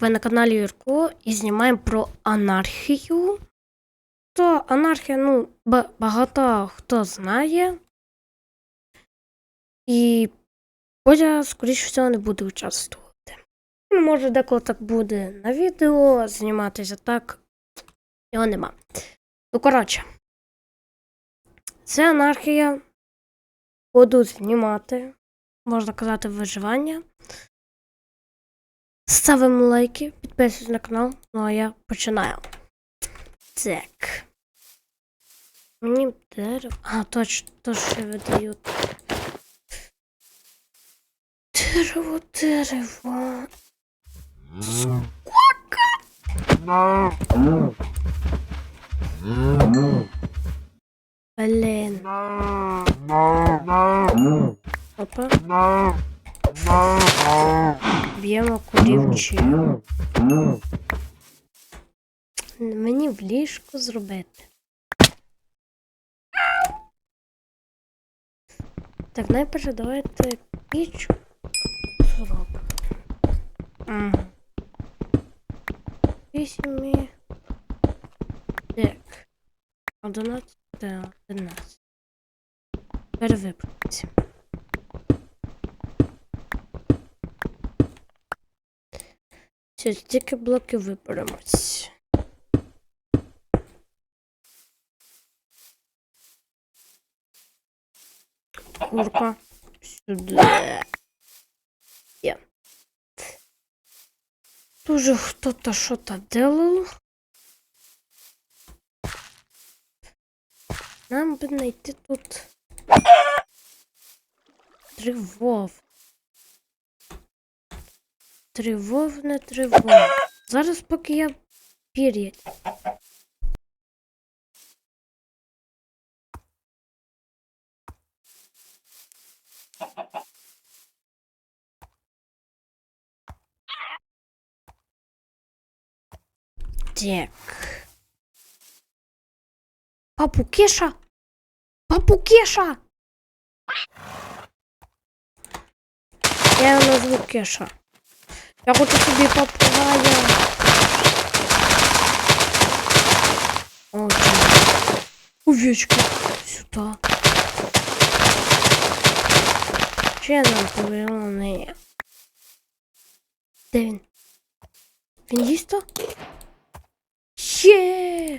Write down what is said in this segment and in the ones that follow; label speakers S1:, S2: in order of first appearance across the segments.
S1: Ви на каналі Юрко і знімаємо про анархію. То анархія, ну, багато хто знає. І Бодя, скоріше всього, не буде участвувати. Ну, може, деколи так буде на відео зніматися так. Його нема. Ну, коротше. Це анархія. Буду знімати, можна казати, виживання. Ставимо лайки, підписуйтесь на канал, ну а я починаю. Так. Мені дерево. А, точно, то що видають. Дерево, дерево. Блін. Опа. Б'ємо курівчі. Мені в ліжко зробити. Так, найперше давайте піч зробимо. Вісім. Так. Одинадцять та одинадцять. Перевибрати. Все, тільки блоки виберемось. Курка. Сюди. Є. Дуже хто-то що-то делал. Нам би знайти тут тривов. Тривожне тривога. Зараз поки я пір'я. Так. Папу Кеша! Папу Кеша! Я назву Кеша. Я хочу собі попугая. О, блін. Овечки. Сюда. Че нам повело неї? Де він? Він їсть то? Ще!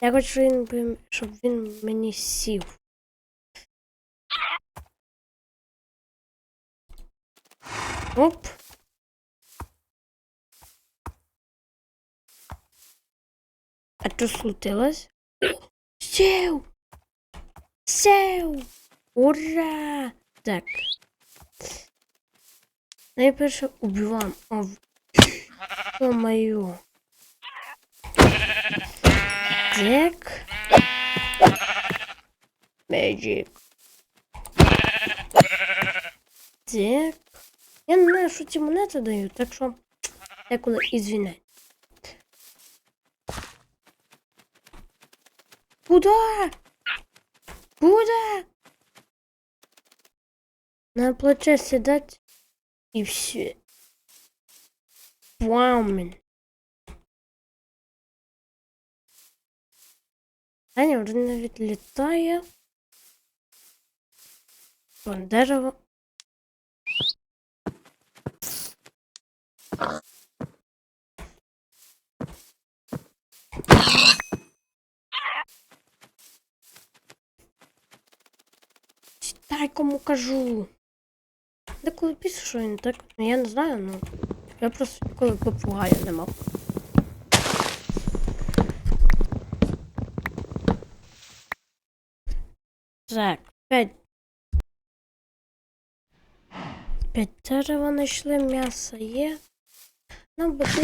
S1: Я хочу, щоб він мені сів. Оп. А що случилось? Сів! Сів! Ура! Так. Найперше убиваємо. О, о мою. Так. Magic. Так. Я не знаю, що ці монети дають, так що деколи ізвиняй. Куда? Куда? На плече сідать і все. Пламен. Аня вже навіть літає. Вон дерево. Читай, кому кажу. Деколи пише, що він так. Ну я не знаю, ну. Я просто ніколи попугая не мав. Так, п'ять. П'ять дерева знайшли, м'ясо є. Нам буде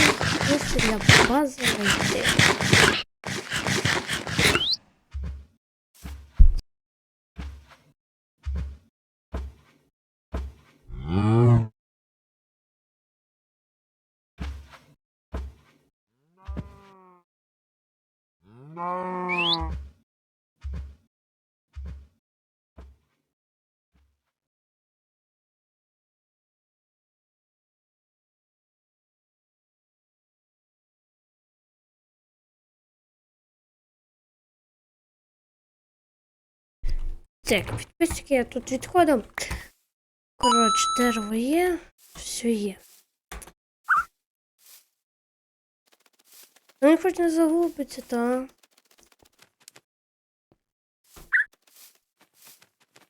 S1: місце для бази знайти.
S2: No.
S1: Так, підписники, я тут відходив. Коротше, дерево є, все є. Ну, хоч не загубиться, та.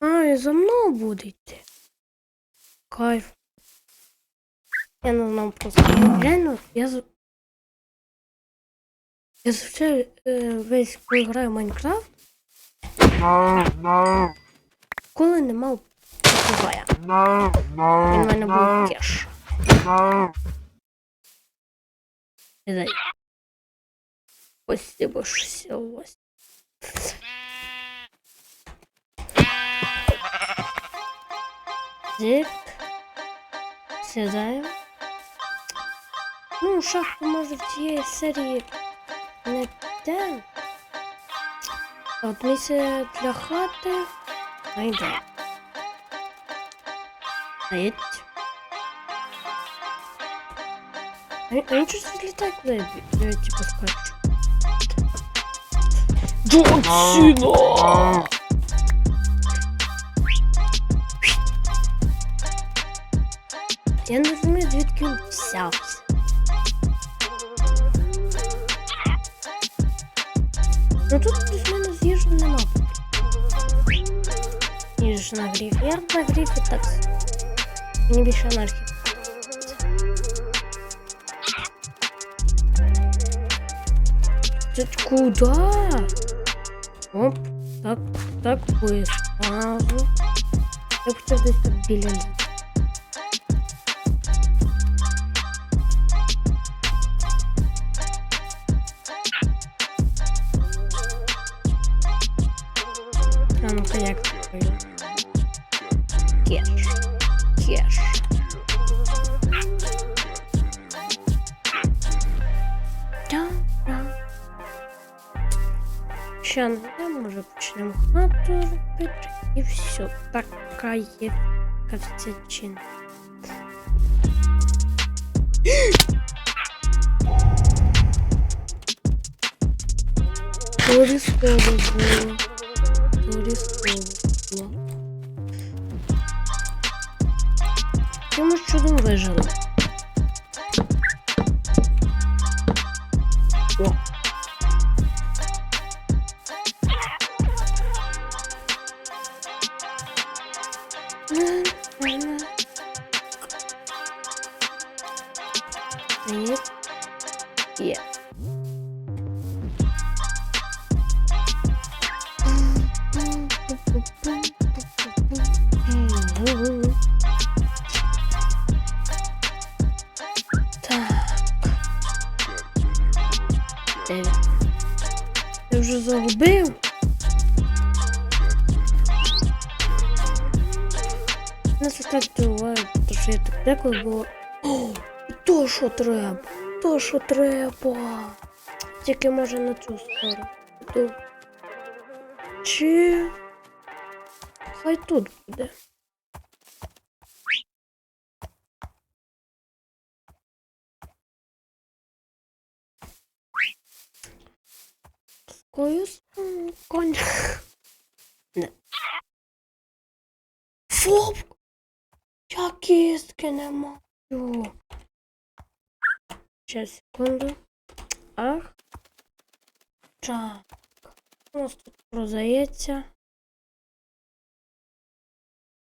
S1: А, і за мною буде йти. Кайф. Я не знав просто. Реально, я за... Я звичайно е, весь коли граю в Майнкрафт, коли не мав попугая. Він в мене був кеш. Спасибо, що сілось. Дик. Сідаємо. Ну, шахту може в тієї серії не те. А От місце для хати найде. Наїдь. А а він щось відлітає, коли я, бі- я типу скачу. Джон
S2: Сіна!
S1: Я не розумію, звідки він взявся. Ну тут без мене з їжі нема. Їж на гриф. Я на грифі так. Мені більше анархії. Це куда? Оп, так, так, висазу. Я б хотів десь так біля як такою? Кеш. Кеш. Та-да. Ще не може почнемо хату робити і все. Така є кавцячин. Обов'язково було. Чудом вижила. Дев'ять. Я вже загубив. Нас так дивуває, що я так деколи було. О, то що треба, то що треба. Тільки може на цю сторону. Чи. Хай тут буде. Не. Фоп! Я кістки не маю. Ще секунду. Ах. Так. У нас тут продається.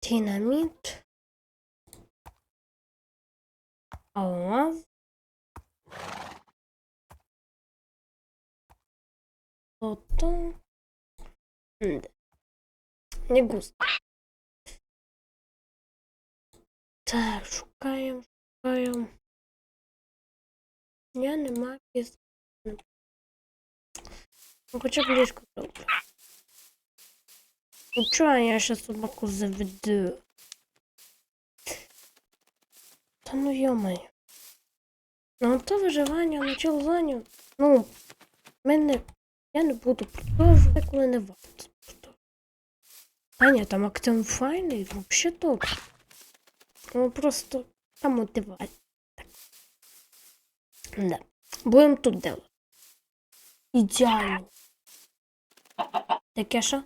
S1: Динаміт. Алмаз. Золото. М-да. Не густо. Так, шукаємо, шукаємо. Я нема кістки. Ну, хоча б ліжко добре. Ну чого я ще собаку заведу? Та ну йомай. Ну то виживання начало зайняв. Ну, в мене. Я не буду продовжувати, коли не варто. А там активно файний, взагалі добре. Ну просто там мотивація. Да. Будемо тут делать. Ідеально. Таке що?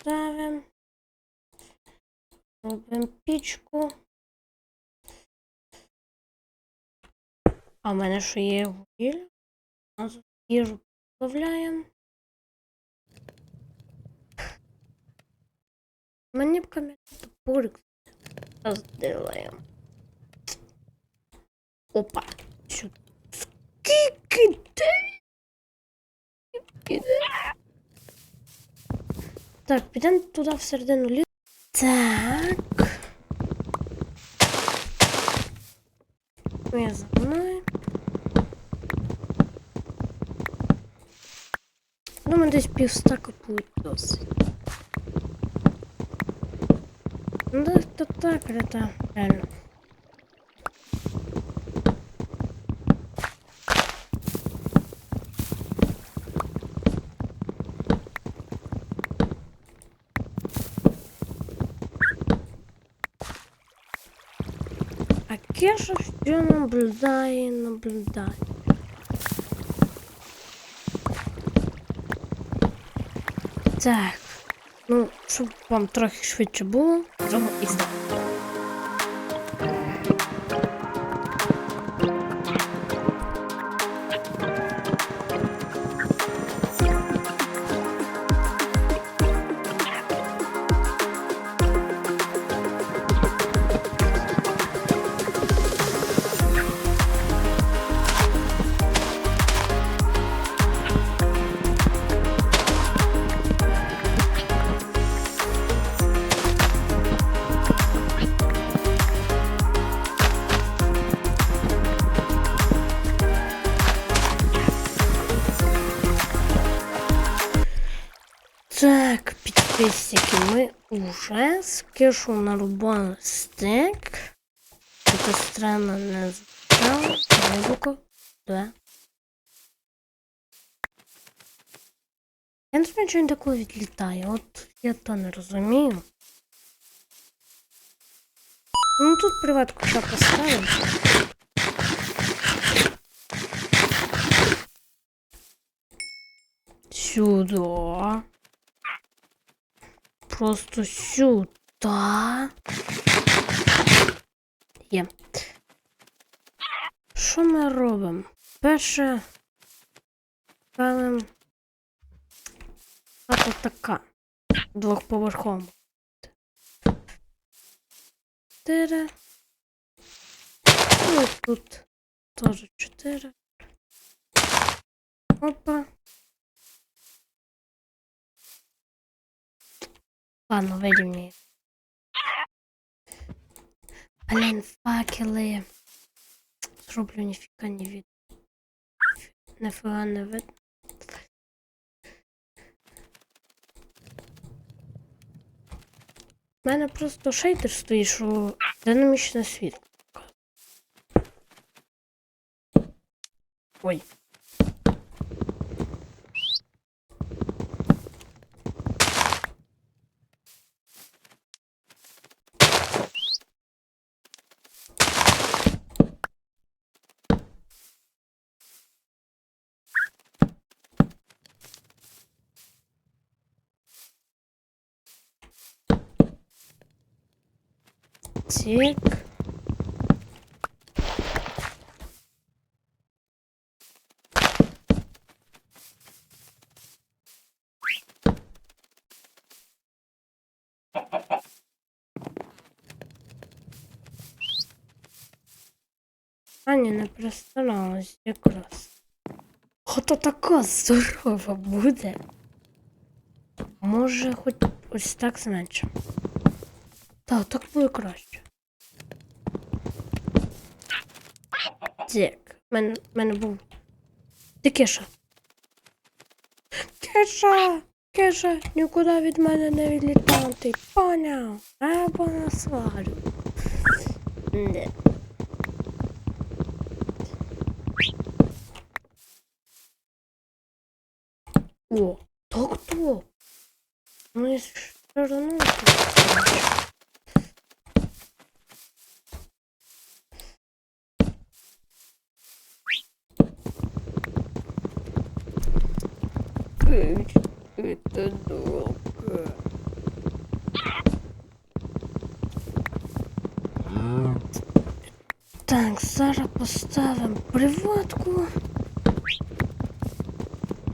S1: Ставим. Робимо пічку. А в мене що є вугілля? Тут їжу плавляємо. Мені б кам'яний топорик зделаємо. Опа. Сюди. Скільки ти? Так, підемо туди всередину лісу. Так. Я за мною. Думаю, десь півстака буде досить. Ну, да, то так, это реально. Кеша все наблюдаю, наблюдаю. Так. Ну, щоб вам трохи швидше було, зробимо і так. Підписники, ми уже з кишу нарубали стек. Это странно не. Рибуко. Да. Я не знаю, чого він такого відлітає. От я то не розумію. Ну тут приватку так поставимо. Сюда. Просто сюда. Є. Що ми робимо? Перше. Ставимо. Хата така. Двохповерхова. Чотири. Ну, тут теж чотири. Опа. Ладно, вирівняємо. Блін, факели. Зроблю ніфіга не від. Нафіга не вид. У мене просто шейдер стоїть, що динамічне світло. Ой. Тик. Аня не перестаралась якраз. Ото така здорова буде. Може, хоч ось так зменшимо. Так, так буде краще. В мене, мене був. Ти Кеша. Кеша! Кеша, нікуди від мене не відлітати. Поняв? Або насварю. Не. О, так то. Ж все одно тут. Это долго. Так, зараз поставимо приватку.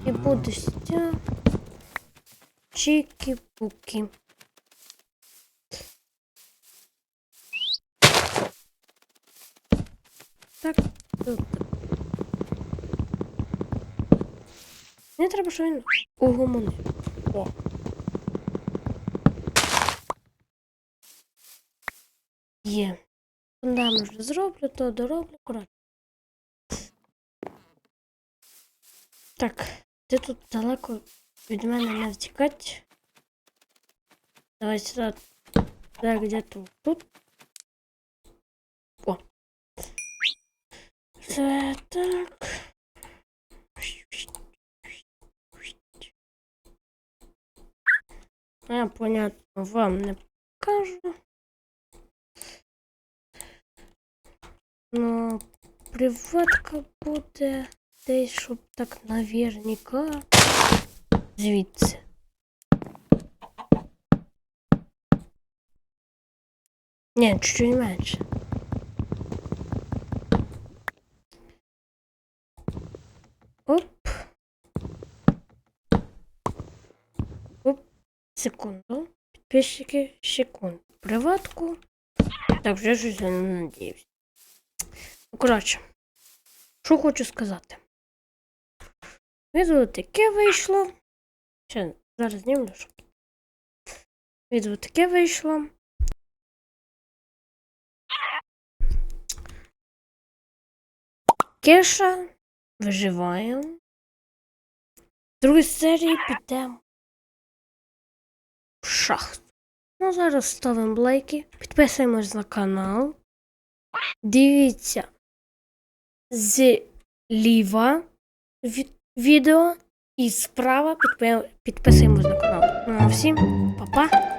S1: І буде стя. Чики-пуки. Так, тут. Мені треба, щоб він угомонив. О. Є. Фундамент вже зроблю, то дороблю, коротше. Так, ти тут далеко від мене не втікать. Давай сюди. Так, где тут? Тут. О. Це так. А, понятно, вам не покажу. Ну, приватка буде десь, щоб так наверняка. Звідси. Ні, чуть-чуть менше. Оп. Оп. Секунду. Підписчики, секунду. Приватку. Так, вже щось я не надіюсь. Ну, коротше, що хочу сказати. Відео таке вийшло. Ще зараз знімлю. Відео таке вийшло. Кеша виживає. В другій серії підемо в шахту. Ну, зараз ставимо лайки, підписуємось на канал. Дивіться зліва від відео і справа підписуємось на канал. Ну, а всім па-па!